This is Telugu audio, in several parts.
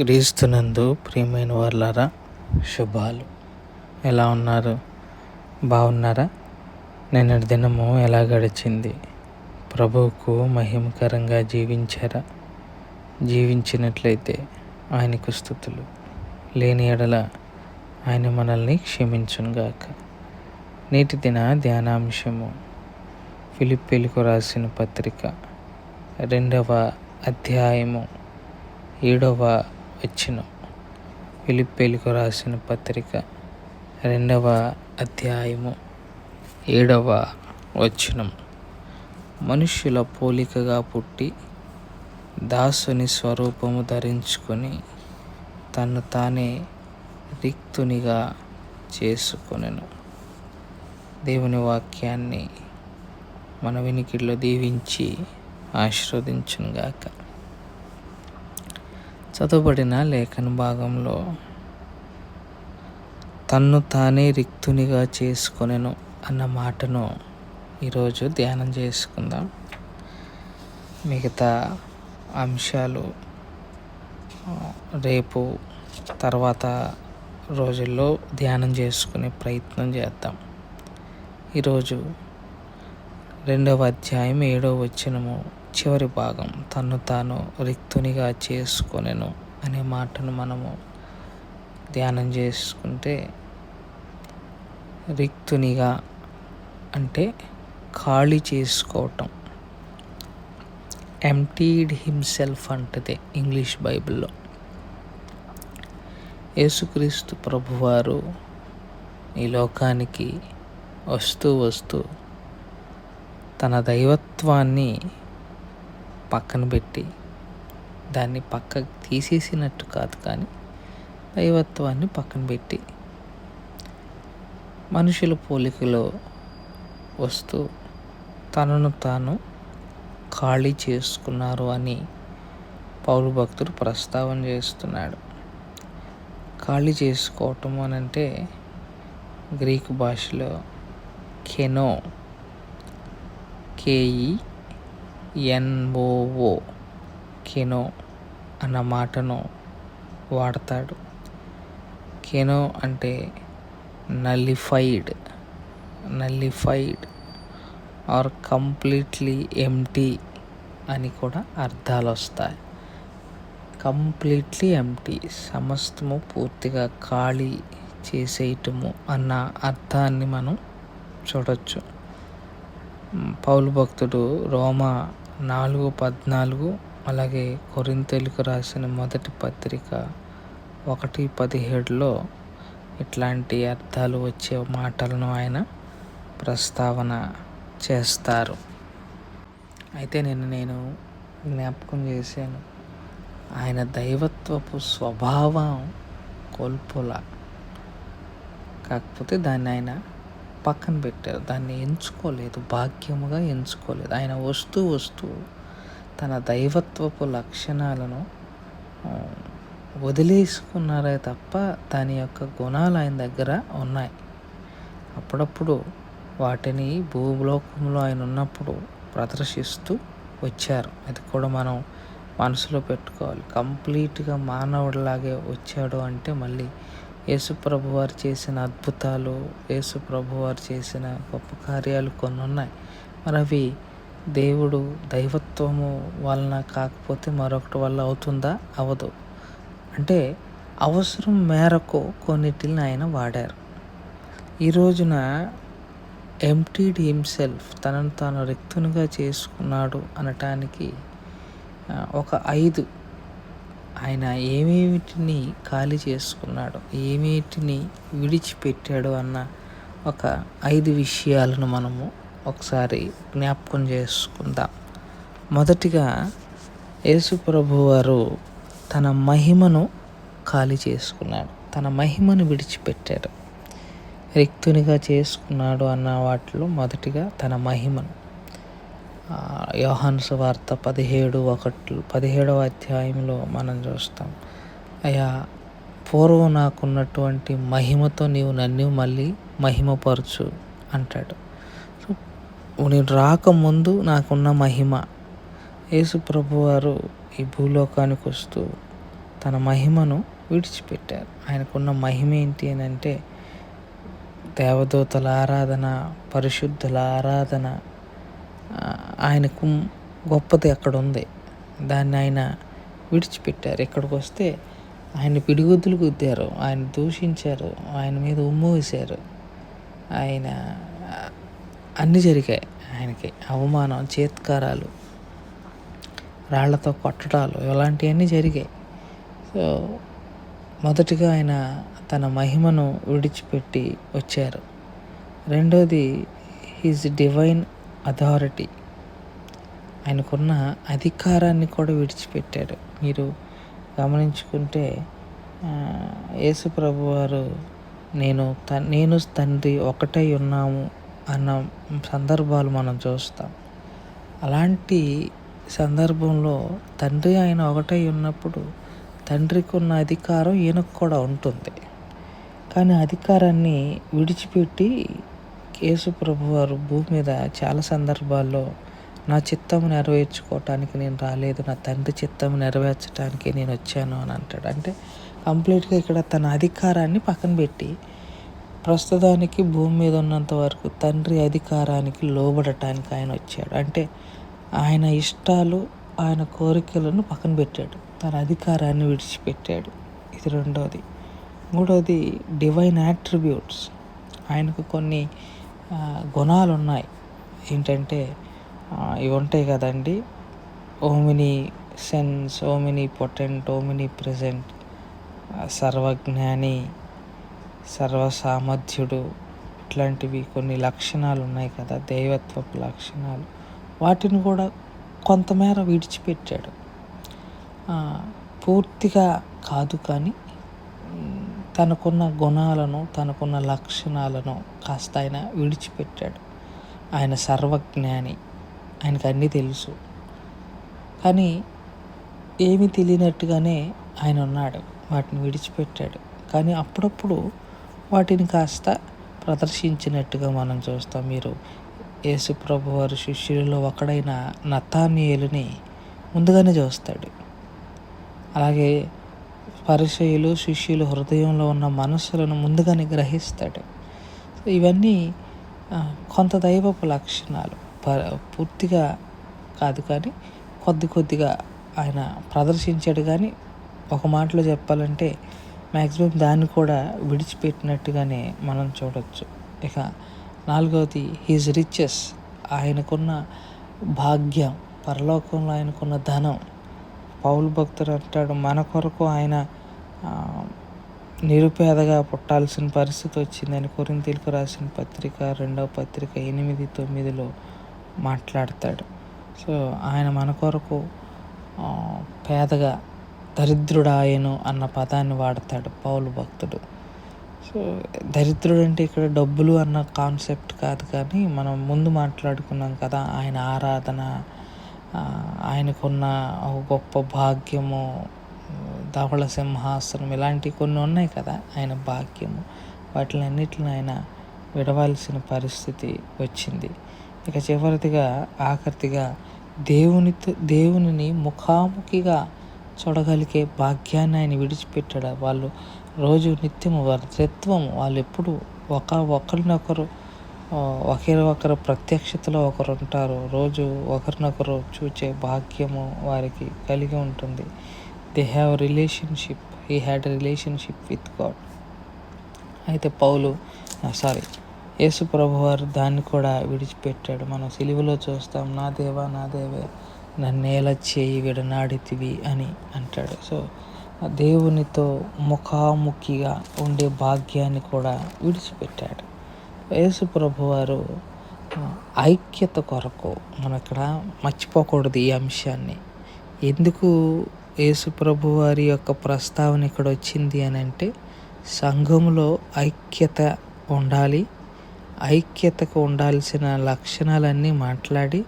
క్రీస్తునందు ప్రియమైన వాళ్ళారా శుభాలు. ఎలా ఉన్నారు? బాగున్నారా నిన్నటి దినము ఎలా గడిచింది? ప్రభువుకు మహిమకరంగా జీవించారా? జీవించినట్లయితే ఆయనకు స్థుతులు. లేని ఎడల ఆయన మనల్ని క్షమించునుగాక. నేటి దిన ధ్యానాంశము. ఫిలిప్పీలకు రాసిన పత్రిక రెండవ అధ్యాయము. ఏడవ వచ్చిన ఫిలిప్పీలకు రాసిన పత్రిక రెండవ అధ్యాయము ఏడవ వచనం. మనుష్యుల పోలికగా పుట్టి దాసుని స్వరూపము ధరించుకొని తను తానే రిక్తునిగా చేసుకొనెను. దేవుని వాక్యాన్ని మన వినికిడిలో దీవించి ఆశీర్వదించునుగాక. చదువుబడిన లేఖన భాగంలో తన్ను తానే రిక్తునిగా చేసుకొనెను అన్న మాటను ఈరోజు ధ్యానం చేసుకుందాం. మిగతా అంశాలు రేపు తర్వాత రోజుల్లో ధ్యానం చేసుకునే ప్రయత్నం చేద్దాం. ఈరోజు రెండవ అధ్యాయం ఏడవ వచ్చినము చివరి భాగం తను తాను రిక్తునిగా చేసుకొనెను అనే మాటను మనము ధ్యానం చేసుకుంటే రిక్తునిగా అంటే ఖాళీ చేసుకోవటం. ఎంటీడ్ హిమ్సెల్ఫ్ అంటదే ఇంగ్లీష్ బైబిల్లో. యేసుక్రీస్తు ప్రభువారు ఈ లోకానికి వస్తూ వస్తూ తన దైవత్వాన్ని పక్కన పెట్టి దాన్ని పక్కకు తీసేసినట్టు కాదు కానీ దైవత్వాన్ని పక్కన పెట్టి మనుషుల పోలికలో వస్తూ తనను తాను ఖాళీ చేసుకున్నారు అని పౌరు భక్తుడు ప్రస్తావన చేస్తున్నాడు. ఖాళీ చేసుకోవటం అని అంటే గ్రీకు భాషలో కెనో కేఈఎన్ఓఓ కెనో అన్న మాటను వాడతాడు. కెనో అంటే nullified nullified or completely empty అని కూడా అర్థాలు వస్తాయి కంప్లీట్లీ ఎంటీ సమస్తము పూర్తిగా ఖాళీ చేసేయటము అన్న అర్థాన్ని మనం చూడొచ్చు. పౌలు భక్తుడు రోమా నాలుగు పద్నాలుగు అలాగే కొరింతెలుకు రాసిన మొదటి పత్రిక ఒకటి పదిహేడులో ఇట్లాంటి అర్థాలు వచ్చే మాటలను ఆయన ప్రస్తావన చేస్తారు. అయితే నేను నేను జ్ఞాపకం చేశాను. ఆయన దైవత్వపు స్వభావం కోల్పోల. కాకపోతే దాన్ని ఆయన పక్కన పెట్టారు. దాన్ని ఎంచుకోలేదు. భాగ్యముగా ఎంచుకోలేదు. ఆయన వస్తూ వస్తూ తన దైవత్వపు లక్షణాలను వదిలేసుకున్నారే తప్ప దాని యొక్క గుణాలు ఆయన దగ్గర ఉన్నాయి. అప్పుడప్పుడు వాటిని భూలోకంలో ఆయన ఉన్నప్పుడు ప్రదర్శిస్తూ వచ్చారు. అది కూడా మనం మనసులో పెట్టుకోవాలి. కంప్లీట్గా మానవుడిలాగే వచ్చాడు అంటే మళ్ళీ యేసుప్రభు వారు చేసిన అద్భుతాలు యేసుప్రభు వారు చేసిన గొప్ప కార్యాలు కొన్ని ఉన్నాయి. మరి అవి దేవుడు దైవత్వము వలన కాకపోతే మరొకటి వల్ల అవుతుందా? అవదు. అంటే అవసరం మేరకు కొన్నిటిని ఆయన వాడారు. ఈ రోజున ఎంటీడ్ హిమ్సెల్ఫ్ తనను తాను రిక్తునిగా చేసుకున్నాడు అనటానికి ఒక ఐదు ఆయన ఏమేమిటిని ఖాళీ చేసుకున్నాడు? ఏమేటిని విడిచిపెట్టాడు అన్న ఒక ఐదు విషయాలను మనము ఒకసారి జ్ఞాపకం చేసుకుందాం. మొదటిగా యేసుప్రభు వారు తన మహిమను ఖాళీ చేసుకున్నాడు. తన మహిమను విడిచిపెట్టాడు. రిక్తునిగా చేసుకున్నాడు అన్న వాటిలో మొదటిగా తన మహిమను. యోహాను వార్త పదిహేడు ఒకటి పదిహేడవ అధ్యాయంలో మనం చూస్తాం. అయ్యా పూర్వం నాకున్నటువంటి మహిమతో నీవు నన్ను మళ్ళీ మహిమపరచు అంటాడు. నేను రాకముందు నాకున్న మహిమ. యేసు ప్రభు వారు ఈ భూలోకానికి వస్తూ తన మహిమను విడిచిపెట్టారు. ఆయనకున్న మహిమ ఏంటి అని అంటే దేవదూతల ఆరాధన పరిశుద్ధుల ఆరాధన ఆయనకు గొప్పది అక్కడ ఉంది దాన్ని ఆయన విడిచిపెట్టారు. ఇక్కడికి వస్తే ఆయన పిడిగుద్దులు గుద్దారు. ఆయన దూషించారు. ఆయన మీద ఉమ్ము వేశారు. ఆయన అన్నీ జరిగాయి ఆయనకి. అవమానం చేత్కారాలు రాళ్ళతో కొట్టడాలు ఇలాంటివన్నీ జరిగాయి. సో మొదటిగా ఆయన తన మహిమను విడిచిపెట్టి వచ్చారు. రెండోది హీజ్ డివైన్ అథారిటీ. ఆయనకున్న అధికారాన్ని కూడా విడిచిపెట్టాడు. మీరు గమనించుకుంటే యేసు ప్రభు వారు నేను త నేను తండ్రి ఒకటై ఉన్నాము అన్న సందర్భాలు మనం చూస్తాం. అలాంటి సందర్భంలో తండ్రి ఆయన ఒకటై ఉన్నప్పుడు తండ్రికి ఉన్న అధికారం ఈయనకు కూడా ఉంటుంది. కానీ అధికారాన్ని విడిచిపెట్టి ప్రభు వారు భూమి మీద చాలా సందర్భాల్లో నా చిత్తం నెరవేర్చుకోవటానికి నేను రాలేదు నా తండ్రి చిత్తం నెరవేర్చడానికి నేను వచ్చాను అని అంటాడు. అంటే కంప్లీట్గా ఇక్కడ తన అధికారాన్ని పక్కన పెట్టి ప్రస్తుతానికి భూమి మీద ఉన్నంత వరకు తండ్రి అధికారానికి లోబడటానికి ఆయన వచ్చాడు. అంటే ఆయన ఇష్టాలు ఆయన కోరికలను పక్కన పెట్టాడు. తన అధికారాన్ని విడిచిపెట్టాడు. ఇది రెండవది మూడవది డివైన్ యాట్రిబ్యూట్స్ ఆయనకు కొన్ని గుణాలు ఉన్నాయి ఏంటంటే ఇవి ఉంటాయి కదండి. Omni sense omnipotent omnipresent సర్వజ్ఞాని సర్వసామర్థ్యుడు ఇట్లాంటివి కొన్ని లక్షణాలు ఉన్నాయి కదా దైవత్వపు లక్షణాలు. వాటిని కూడా కొంతమేర విడిచిపెట్టాడు. పూర్తిగా కాదు కానీ తనకున్న గుణాలను తనకున్న లక్షణాలను కాస్త ఆయన విడిచిపెట్టాడు. ఆయన సర్వజ్ఞాని. ఆయనకు అన్నీ తెలుసు. కానీ ఏమి తెలియనట్టుగానే ఆయన ఉన్నాడు వాటిని విడిచిపెట్టాడు. కానీ అప్పుడప్పుడు వాటిని కాస్త ప్రదర్శించినట్టుగా మనం చూస్తాం. మీరు యేసుప్రభు వారి శిష్యులలో ఒకడైన నతానియలుని ముందుగానే చూస్తాడు. అలాగే పరిచయులు శిష్యులు హృదయంలో ఉన్న మనసులను ముందుగానే గ్రహిస్తాడు. ఇవన్నీ కొంత దైవపు లక్షణాలు. పూర్తిగా కాదు కానీ కొద్ది కొద్దిగా ఆయన ప్రదర్శించాడు కానీ ఒక మాటలో చెప్పాలంటే మ్యాక్సిమం దాన్ని కూడా విడిచిపెట్టినట్టుగానే మనం చూడవచ్చు ఇక నాలుగవది హీజ్ రిచెస్ ఆయనకున్న భాగ్యం పరలోకంలో ఆయనకున్న ధనం. పౌలు భక్తుడు అంటాడు మన కొరకు ఆయన నిరుపేదగా పుట్టాల్సిన పరిస్థితి వచ్చిందని కొరింతీలకు రాసిన పత్రిక రెండవ పత్రిక ఎనిమిది తొమ్మిదిలో మాట్లాడతాడు. సో ఆయన మన కొరకు పేదగా దరిద్రుడాయను అన్న పదాన్ని వాడతాడు పౌలు భక్తుడు. సో దరిద్రుడు అంటే ఇక్కడ డబ్బులు అన్న కాన్సెప్ట్ కాదు కానీ మనం ముందు మాట్లాడుకున్నాం కదా ఆయన ఆరాధన ఆయనకున్న గొప్ప భాగ్యము ధవళ సింహాసనం ఇలాంటివి కొన్ని ఉన్నాయి కదా ఆయన భాగ్యము. వాటిని అన్నిటిని ఆయన విడవలసిన పరిస్థితి వచ్చింది. ఇక చివరిదిగా ఆఖరిదిగా దేవునితో దేవునిని ముఖాముఖిగా చూడగలిగే భాగ్యాన్ని ఆయన విడిచిపెట్టాడు. వాళ్ళు రోజు నిత్యము వారి వాళ్ళు ఎప్పుడు ఒక ఒకరినొకరు ఒకరి ఒకరు ప్రత్యక్షతలో ఒకరు ఉంటారు. రోజు ఒకరినొకరు చూచే భాగ్యము వారికి కలిగి ఉంటుంది. They have relationship he had relationship with God అయితే పౌలు సారీ యేసు ప్రభు వారు దాన్ని కూడా విడిచిపెట్టాడు. మనం సిలువలో చూస్తాం నా దేవా నా దేవే నన్నేల చేయి విడనాడితివి అని అంటాడు. సో దేవునితో ముఖాముఖిగా ఉండే భాగ్యాన్ని కూడా విడిచిపెట్టాడు. యేసు ప్రభు వారు ఐక్యత కొరకు మనం ఇక్కడ మర్చిపోకూడదు ఈ అంశాన్ని. ఎందుకు యేసు వారి యొక్క ప్రస్తావన ఇక్కడ వచ్చింది అని అంటే సంఘంలో ఐక్యత ఉండాలి ఐక్యతకు ఉండాల్సిన లక్షణాలన్నీ మాట్లాడి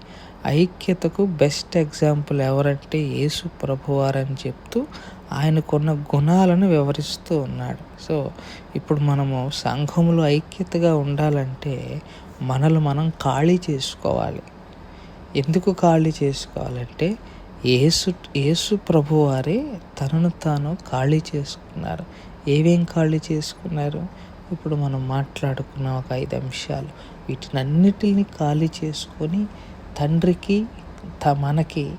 ఐక్యతకు బెస్ట్ ఎగ్జాంపుల్ ఎవరంటే యేసు ప్రభువారని చెప్తూ ఆయనకున్న గుణాలను వివరిస్తూ ఉన్నాడు. సో ఇప్పుడు మనము సంఘంలో ఐక్యతగా ఉండాలంటే మనల్ని మనం ఖాళీ చేసుకోవాలి. ఎందుకు ఖాళీ చేసుకోవాలంటే యేసు యేసు ప్రభువారే తనను తాను ఖాళీ చేసుకున్నారు. ఏవేం ఖాళీ చేసుకున్నారు? ఇప్పుడు మనం మాట్లాడుకున్న ఒక ఐదు అంశాలు. వీటినన్నిటిని ఖాళీ చేసుకొని తండ్రికి త మనకి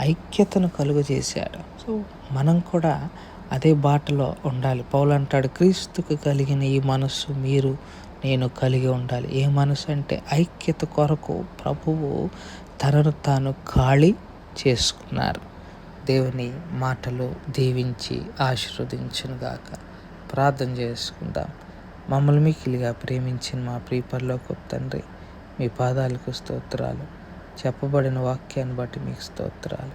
ఐక్యతను కలుగజేశాడు. సో మనం కూడా అదే బాటలో ఉండాలి. పౌలు అంటాడు క్రీస్తుకు కలిగిన ఈ మనస్సు మీరు నేను కలిగి ఉండాలి. ఏ మనసు అంటే ఐక్యత కొరకు ప్రభువు తనను తాను ఖాళీ చేసుకున్నారు. దేవుని మాటలు దీవించి ఆశీర్వదించునుగాక. ప్రార్థన చేసుకుందాం. మమ్మల్ని మికిలిగా ప్రేమించిన మా ప్రియపరలోకి తండ్రి మీ పాదాలకు స్తోత్రాలు. చెప్పబడిన వాక్యాన్ని బట్టి మీకు స్తోత్రాలు.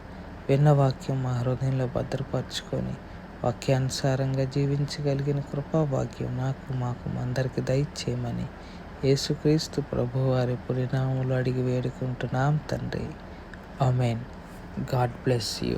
విన్న వాక్యం మా హృదయంలో భద్రపరచుకొని వాక్యానుసారంగా జీవించగలిగిన కృపాభాగ్యం నాకు మాకు అందరికి దయచేయమని యేసుక్రీస్తు ప్రభువారి పురినాములు అడిగి వేడుకుంటున్నాం తండ్రి. Amen God bless you.